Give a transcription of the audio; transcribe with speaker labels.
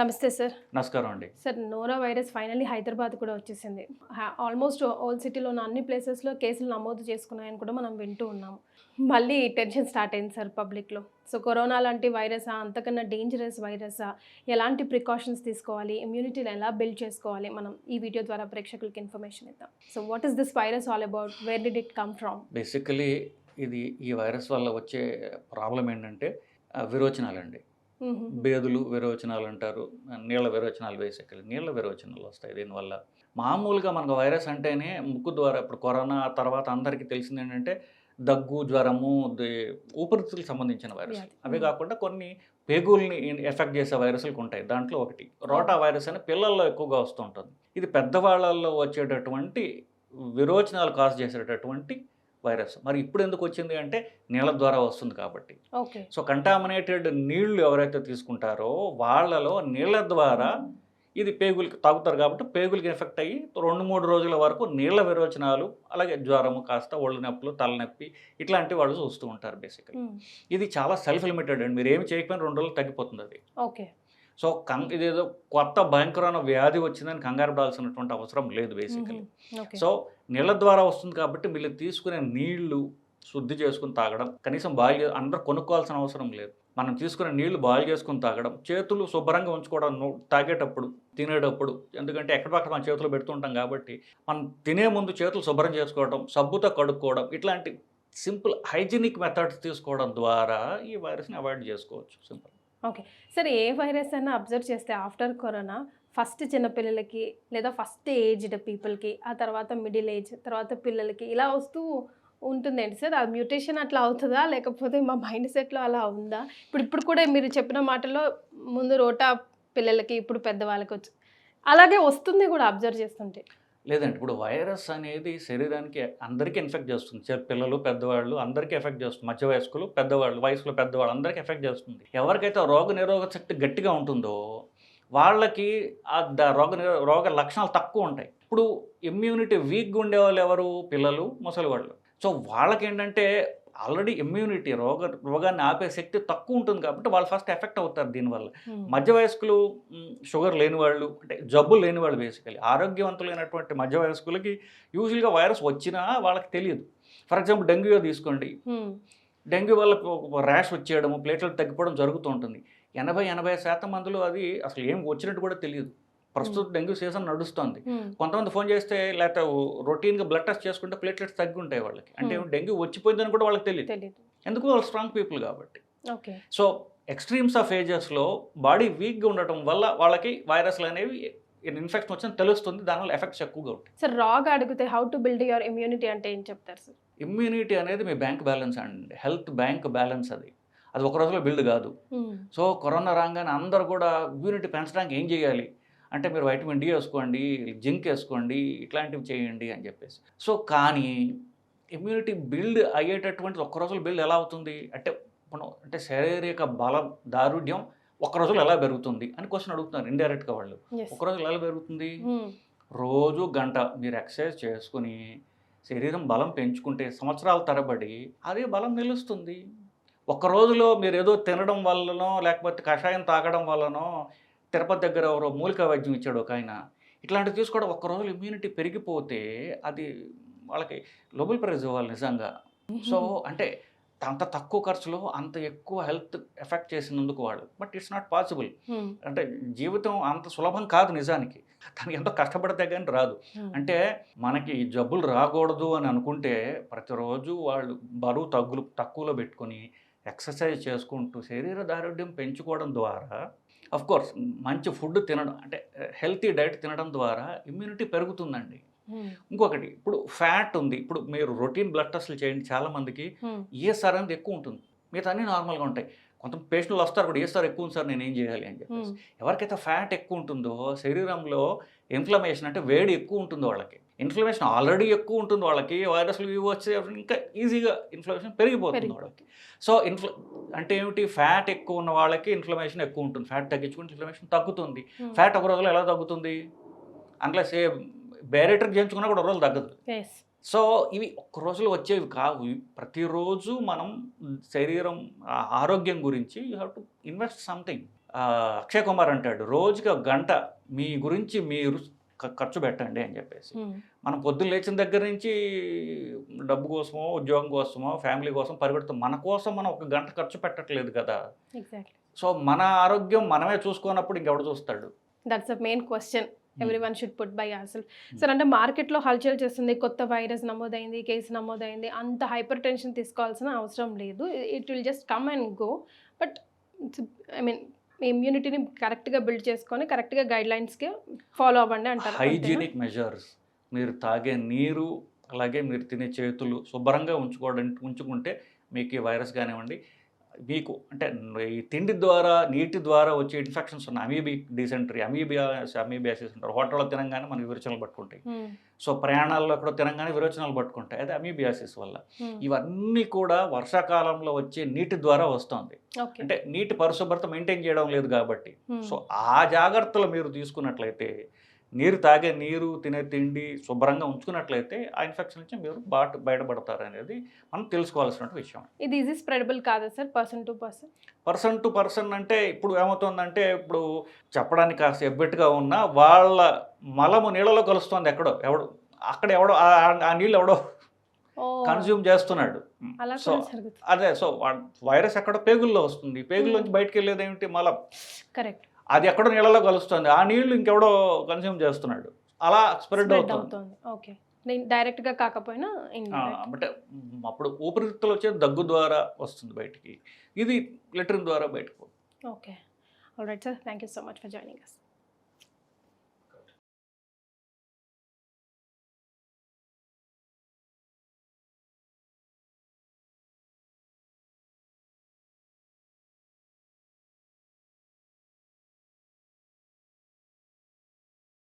Speaker 1: నమస్తే సార్.
Speaker 2: నమస్కారం అండి.
Speaker 1: సార్ నోరా వైరస్ ఫైనల్లీ హైదరాబాద్ కూడా వచ్చేసింది. ఆల్మోస్ట్ ఓల్ సిటీలో ఉన్న అన్ని ప్లేసెస్లో కేసులు నమోదు చేసుకున్నాయని కూడా మనం వింటూ ఉన్నాము. మళ్ళీ టెన్షన్ స్టార్ట్ అయింది సార్ పబ్లిక్లో. సో కరోనా లాంటి వైరసా అంతకన్నా డేంజరస్ వైరసా ఎలాంటి ప్రికాషన్స్ తీసుకోవాలి ఇమ్యూనిటీని ఎలా బిల్డ్ చేసుకోవాలి మనం ఈ వీడియో ద్వారా ప్రేక్షకులకి ఇన్ఫర్మేషన్ ఇద్దాం. So what is this virus all about where did it come from
Speaker 2: basically ఇది ఈ వైరస్ వల్ల వచ్చే ప్రాబ్లం ఏంటంటే విరోచనాలండి. బేదులు విరోచనాలు అంటారు. నీళ్ళ విరోచనాలు బేసికలీ నీళ్ళ విరోచనాలు వస్తాయి దీనివల్ల. మామూలుగా మనకు వైరస్ అంటేనే ముక్కు ద్వారా ఇప్పుడు కరోనా తర్వాత అందరికీ తెలిసింది ఏంటంటే దగ్గు జ్వరము ఊపిరితిత్తులకు సంబంధించిన వైరస్. అవే కాకుండా కొన్ని పేగుల్ని ఎఫెక్ట్ చేసే వైరస్లు ఉంటాయి. దాంట్లో ఒకటి రోటా వైరస్ అని పిల్లల్లో ఎక్కువగా వస్తుంటుంది ఇది పెద్దవాళ్ళల్లో వచ్చేటటువంటి విరోచనాలు కాజ్ చేసేటటువంటి వైరస్. మరి ఇప్పుడు ఎందుకు వచ్చింది అంటే నీళ్ళ ద్వారా వస్తుంది కాబట్టి.
Speaker 1: ఓకే.
Speaker 2: సో కంటామినేటెడ్ నీళ్ళు ఎవరైతే తీసుకుంటారో వాళ్ళలో నీళ్ళ ద్వారా ఇది పేగులకి తాగుతారు కాబట్టి పేగులకి ఎఫెక్ట్ అయ్యి రెండు మూడు రోజుల వరకు నీళ్ళ విరోచనాలు అలాగే జ్వరము కాస్త ఒళ్ళు నొప్పులు తలనొప్పి ఇట్లాంటి వాళ్ళు చూస్తూ ఉంటారు బేసికలీ ఇది చాలా సెల్ఫ్ లిమిటెడ్ అండి. మీరు ఏమి చేయకపోయినా రెండు రోజులు తగ్గిపోతుంది అది.
Speaker 1: ఓకే.
Speaker 2: సో కం ఇదేదో కొత్త భయంకరమైన వ్యాధి వచ్చిందని కంగారు పడాల్సినటువంటి అవసరం లేదు బేసికలీ సో నీళ్ళ ద్వారా వస్తుంది కాబట్టి మీరు తీసుకునే నీళ్ళు శుద్ధి చేసుకుని తాగడం కనీసం బాయిల్ అందరూ కొనుక్కోవాల్సిన అవసరం లేదు. మనం తీసుకునే నీళ్ళు బాయిల్ చేసుకుని తాగడం చేతులు శుభ్రంగా ఉంచుకోవడం తాగేటప్పుడు తినేటప్పుడు ఎందుకంటే ఎక్కడిపక్కడ మన చేతులు పెడుతుంటాం కాబట్టి మనం తినే ముందు చేతులు శుభ్రం చేసుకోవడం సబ్బుతో కడుక్కోవడం ఇట్లాంటి సింపుల్ హైజీనిక్ మెథడ్స్ తీసుకోవడం ద్వారా ఈ వైరస్ని అవాయిడ్ చేసుకోవచ్చు. సింపుల్. ఓకే.
Speaker 1: సార్ ఏ వైరస్ అయినా అబ్జర్వ్ చేస్తే ఆఫ్టర్ కరోనా ఫస్ట్ చిన్నపిల్లలకి లేదా ఫస్ట్ ఏజ్డ్ పీపుల్కి ఆ తర్వాత మిడిల్ ఏజ్ తర్వాత పిల్లలకి ఇలా వస్తూ ఉంటుందండి. సార్ ఆ మ్యూటేషన్ అట్లా అవుతుందా? లేకపోతే మా మైండ్ సెట్లో అలా ఉందా? ఇప్పుడు ఇప్పుడు కూడా మీరు చెప్పిన మాటలో ముందు రోటా పిల్లలకి ఇప్పుడు పెద్దవాళ్ళకి వచ్చి అలాగే వస్తుంది కూడా అబ్జర్వ్ చేస్తుంటే.
Speaker 2: లేదండి. ఇప్పుడు వైరస్ అనేది శరీరానికి అందరికీ ఇన్ఫెక్ట్ చేస్తుంది. పిల్లలు పెద్దవాళ్ళు అందరికీ ఎఫెక్ట్ చేస్తుంది. మధ్య వయస్కులు పెద్దవాళ్ళు వయసులో పెద్దవాళ్ళు అందరికీ ఎఫెక్ట్ చేస్తుంది. ఎవరికైతే రోగ నిరోధక శక్తి గట్టిగా ఉంటుందో వాళ్ళకి ఆ రోగ రోగ లక్షణాలు తక్కువ ఉంటాయి. ఇప్పుడు ఇమ్యూనిటీ వీక్గా ఉండేవాళ్ళు ఎవరు? పిల్లలు ముసలి వాళ్ళు సో వాళ్ళకి ఏంటంటే ఆల్రెడీ ఇమ్యూనిటీ రోగ రోగాన్ని ఆపే శక్తి తక్కువ ఉంటుంది కాబట్టి వాళ్ళు ఫస్ట్ ఎఫెక్ట్ అవుతారు దీనివల్ల. మధ్య వయస్కులు షుగర్ లేని వాళ్ళు అంటే జబ్బులు లేని వాళ్ళు బేసికలీ ఆరోగ్యవంతులైనటువంటి మధ్య వయస్కులకి యూజువల్గా వైరస్ వచ్చినా వాళ్ళకి తెలియదు. ఫర్ ఎగ్జాంపుల్ డెంగ్యూ తీసుకోండి. డెంగ్యూ వల్ల ర్యాష్ వచ్చేయడము ప్లేట్లెట్ తగ్గిపోవడం జరుగుతూ ఉంటుంది. ఎనభై ఎనభై శాతం మందిలో అది అసలు ఏం వచ్చినట్టు కూడా తెలియదు. ప్రస్తుతం డెంగ్యూ సీజన్ నడుస్తుంది. కొంతమంది ఫోన్ చేస్తే లేకపోతే రొటీన్గా బ్లడ్ టెస్ట్ చేసుకుంటే ప్లేట్లెట్స్ తగ్గి ఉంటాయి వాళ్ళకి. అంటే. డెంగ్యూ వచ్చిపోయిందని కూడా వాళ్ళకి తెలియదు ఎందుకు? వాళ్ళు స్ట్రాంగ్ పీపుల్ కాబట్టి. సో ఎక్స్ట్రీమ్స్ ఆఫ్ ఏజెస్లో బాడీ వీక్గా ఉండటం వల్ల వాళ్ళకి వైరస్లు అనేవి ఇన్ఫెక్షన్ వచ్చిన తెలుస్తుంది. దానివల్ల ఎఫెక్ట్స్ ఎక్కువగా ఉంటాయి.
Speaker 1: సార్ రాగా అడిగితే how to build your immunity అంటే ఏం చెప్తారు సార్?
Speaker 2: ఇమ్యూనిటీ అనేది మీ బ్యాంక్ బ్యాలెన్స్ అండి. హెల్త్ బ్యాంక్ బ్యాలెన్స్ అది. అది ఒక రోజులో బిల్డ్ కాదు. సో కరోనా రాగానే అందరూ కూడా ఇమ్యూనిటీ పెంచడానికి ఏం చేయాలి? అంటే మీరు వైటమిన్ డి వేసుకోండి జింక్ వేసుకోండి ఇట్లాంటివి చేయండి అని చెప్పేసి. సో కానీ ఇమ్యూనిటీ బిల్డ్ అయ్యేటటువంటిది ఒక్క రోజులో బిల్డ్ ఎలా అవుతుంది? అంటే మనం అంటే శారీరక బల దారుఢ్యం ఒక్క రోజులో ఎలా పెరుగుతుంది? అని క్వశ్చన్ అడుగుతున్నారు ఇండైరెక్ట్గా వాళ్ళు. ఒక్క రోజులో ఎలా పెరుగుతుంది?
Speaker 1: హ్మ్.
Speaker 2: రోజు గంట మీరు ఎక్సర్సైజ్ చేసుకుని శరీరం బలం పెంచుకుంటే సంవత్సరాల తరబడి అదే బలం నిలుస్తుంది. ఒక్క రోజులో మీరు ఏదో తినడం వల్లనో లేకపోతే కషాయం తాగడం వల్లనో తిరుపతి దగ్గర ఎవరో మూలికా వైద్యం ఇచ్చాడు ఒక ఆయన. ఇట్లాంటివి తీసుకోవడం ఒక్క రోజులో ఇమ్యూనిటీ పెరిగిపోతే అది వాళ్ళకి లోబుల్ ప్రైజ్ ఇవ్వాలి నిజంగా. సో అంటే అంత తక్కువ ఖర్చులో అంత ఎక్కువ హెల్త్ ఎఫెక్ట్ చేసినందుకు వాళ్ళు బట్ ఇట్స్ నాట్ పాసిబుల్. అంటే జీవితం అంత సులభం కాదు నిజానికి. దానికి ఎంతో కష్టపడితే కానీ రాదు. అంటే మనకి జబ్బులు రాకూడదు అని అనుకుంటే ప్రతిరోజు వాళ్ళు బరువు తగ్గులు తక్కువలో పెట్టుకొని ఎక్సర్సైజ్ చేసుకుంటూ శరీర దారుఢ్యం పెంచుకోవడం ద్వారా అఫ్ కోర్స్ మంచి ఫుడ్ తినడం అంటే హెల్తీ డైట్ తినడం ద్వారా ఇమ్యూనిటీ పెరుగుతుందండి
Speaker 1: హ్మ్.
Speaker 2: ఇంకొకటి ఇప్పుడు ఫ్యాట్ ఉంది ఇప్పుడు మీరు రొటీన్ బ్లడ్ టెస్ట్లు చేయండి చాలామందికి
Speaker 1: హ్మ్.
Speaker 2: ఏఎస్ఆర్ అనేది ఎక్కువ ఉంటుంది మిగతా అన్నీ నార్మల్గా ఉంటాయి కొంత పేషెంట్లు వస్తారు కూడా ఏఎస్ఆర్ ఎక్కువ ఉంది సార్ నేను ఏం చేయాలి అని చెప్పేసి
Speaker 1: హ్మ్.
Speaker 2: ఎవరికైతే ఫ్యాట్ ఎక్కువ ఉంటుందో శరీరంలో ఇన్ఫ్లమేషన్ అంటే వేడి ఎక్కువ ఉంటుంది వాళ్ళకి ఇన్ఫ్లమేషన్ ఆల్రెడీ ఎక్కువ ఉంటుంది వాళ్ళకి వైరస్లు ఇవి వచ్చే ఇంకా ఈజీగా ఇన్ఫ్లమేషన్ పెరిగిపోతుంది. వాళ్ళకి. సో ఇన్ఫ్ల అంటే ఏమిటి? ఫ్యాట్ ఎక్కువ ఉన్న వాళ్ళకి ఇన్ఫ్లమేషన్ ఎక్కువ ఉంటుంది. ఫ్యాట్ తగ్గించుకుంటే ఇన్ఫ్లమేషన్ తగ్గుతుంది. ఫ్యాట్ ఒక రోజులో ఎలా తగ్గుతుంది? అందులో సే బ్యారేటర్ చేయించుకున్నా కూడా ఒక రోజు తగ్గదు. సో ఇవి ఒక్క రోజులో వచ్చేవి కావు. ప్రతిరోజు మనం శరీరం ఆరోగ్యం గురించి you have to invest something Akshay Kumar అంటాడు రోజుకి ఒక గంట మీ గురించి మీరు ఖర్చు పెట్టండి అని చెప్పేసి. మనం పొద్దున్న లేచిన దగ్గర నుంచి డబ్బు కోసమో ఉద్యోగం కోసమో ఫ్యామిలీ కోసం పరిగెడుతాం మన కోసం మనం ఒక గంట ఖర్చు పెట్టట్లేదు కదా. సో మన ఆరోగ్యం మనమే చూసుకున్నప్పుడు ఇంకెవడు చూస్తాడు?
Speaker 1: That's a main question everyone should put by అసలు సార్ అంటే మార్కెట్లో హల్చల్ చేస్తుంది కొత్త వైరస్ నమోదైంది కేసు నమోదైంది అంత హైపర్ టెన్షన్ తీసుకోవాల్సిన అవసరం లేదు. It will just come and go but I mean ఇమ్యూనిటీని కరెక్ట్గా బిల్డ్ చేసుకొని కరెక్ట్గా గైడ్ లైన్స్కి ఫాలో అవ్వండి అంటారు.
Speaker 2: హైజీనిక్ మెజర్స్ మీరు తాగే నీరు అలాగే మీరు తినే చేతులు శుభ్రంగా ఉంచుకోవడం ఉంచుకుంటే మీకు ఈ వైరస్ కానివ్వండి మీకు అంటే ఈ తిండి ద్వారా నీటి ద్వారా వచ్చే ఇన్ఫెక్షన్స్ ఉన్నాయి అమీబీ డిసెంటరీ అమీబియా అమీబియాసిస్ అంటారు. హోటల్లో తినంగానే మనకి విరోచనలు పట్టుకుంటాయి. సో ప్రయాణాల్లో కూడా తినంగానే విరోచనాలు పట్టుకుంటాయి. అదే అమీబియాసిస్ వల్ల. ఇవన్నీ కూడా వర్షాకాలంలో వచ్చే నీటి ద్వారా వస్తుంది. అంటే నీటి పరిశుభ్రత మెయింటైన్ చేయడం లేదు కాబట్టి. సో ఆ జాగ్రత్తలు మీరు తీసుకున్నట్లయితే నీరు తాగే నీరు తినే తిండి శుభ్రంగా ఉంచుకున్నట్లయితే ఆ ఇన్ఫెక్షన్ నుంచి మీరు బాట బయటపడతారు అనేది మనం తెలుసుకోవాల్సిన విషయం.
Speaker 1: ఇది ఈజీ స్ప్రెడబుల్ కాదా sir? Person to person
Speaker 2: person to person అంటే ఇప్పుడు ఏమవుతుందంటే ఇప్పుడు చెప్పడానికి కాస్త ఎబ్బెట్టుగా ఉన్నా వాళ్ళ మలము నీళ్ళలో కలుస్తుంది ఎక్కడో ఎవడు అక్కడ ఎవడో ఆ- నీళ్ళు ఎవడో కన్జ్యూమ్ చేస్తున్నాడు.
Speaker 1: అలా
Speaker 2: సో అదే సో వైరస్ ఎక్కడో పేగుల్లో వస్తుంది. పేగుల్లోంచి బయటకు వెళ్ళేది ఏమిటి? మలం.
Speaker 1: కరెక్ట్
Speaker 2: అది ఎక్కడో నీళ్ళలో కలుస్తుంది. ఆ నీళ్ళు ఇంకెవడో కన్జ్యూమ్ చేస్తున్నాడు. అలా స్ప్రెడ్ అవుతుంది.
Speaker 1: ఓకే డైరెక్ట్గా కాకపోయినా
Speaker 2: అంటే అప్పుడు ఊపిరితిత్తులు వచ్చే దగ్గు ద్వారా వస్తుంది బయటికి. ఇది లెటరిన్ ద్వారా బయటకు
Speaker 1: okay all right sir thank you so much for joining us